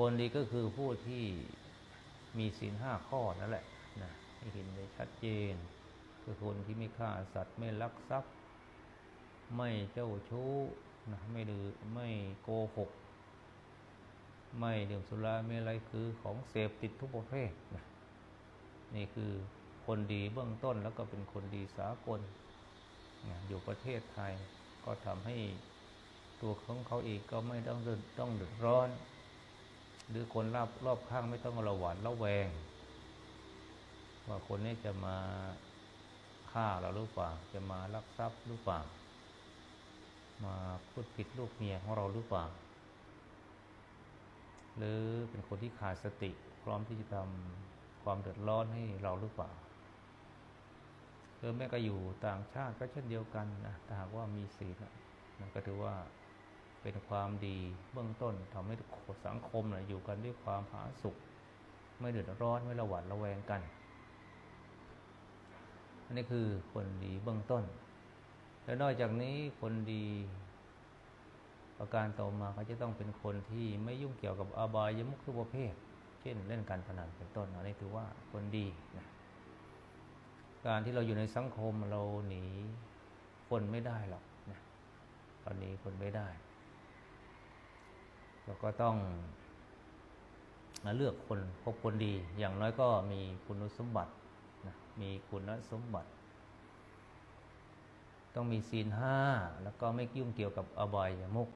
คนดีก็คือผู้ที่มีศีลห้าข้อนั่นแหละนะให้เห็นได้ชัดเจน คือคนที่ไม่ฆ่าสัตว์ไม่ลักทรัพย์ ไม่เจ้าชู้นะไม่ดื้อไม่โกหก ไม่ดื่มสุราไม่อะไรคือของเสพติดทุกประเภทนะนี่คือคนดีเบื้องต้นแล้วก็เป็นคนดีสากลนะอยู่ประเทศไทยก็ทำให้ตัวของเขาเองก็ไม่ต้องดือดต้องเดือดร้อน หรือคนรอบรอบข้างไม่ต้องระหวาดระแวง ว่าคนนี้จะมาฆ่าเราหรือเปล่า จะมาลักทรัพย์หรือเปล่า มาพูดผิดลูกเมียของเราหรือเปล่า หรือเป็นคนที่ขาดสติพร้อมที่จะทำความเดือดร้อนให้เราหรือเปล่าหรือแม้ก็อยู่ต่างชาติก็เช่นเดียวกันนะถ้าหากว่ามีศีลนะก็ถือว่า เป็นความดีเบื้องต้นทำให้สังคมนะอยู่กันด้วยความผาสุกไม่เดือดร้อนไม่ระหวาดระแวงกัน อันนี้คือคนดีเบื้องต้น และนอกจากนี้คนดีประการต่อมาเขาจะต้องเป็นคนที่ไม่ยุ่งเกี่ยวกับอาบายมุขทุกประเภท เช่นเล่นการพนันเป็นต้นอันนี้ถือว่าคนดีนะการที่เราอยู่ในสังคมเราหนีคนไม่ได้หรอกนะตอนนี้คนไม่ได้ เราก็ต้องเลือกคนพบคนดี อย่างน้อยก็มีคุณสมบัตินะมีคุณสมบัติ ต้องมีศีลห้าแล้วก็ไม่ยุ่งเกี่ยวกับอบายมุก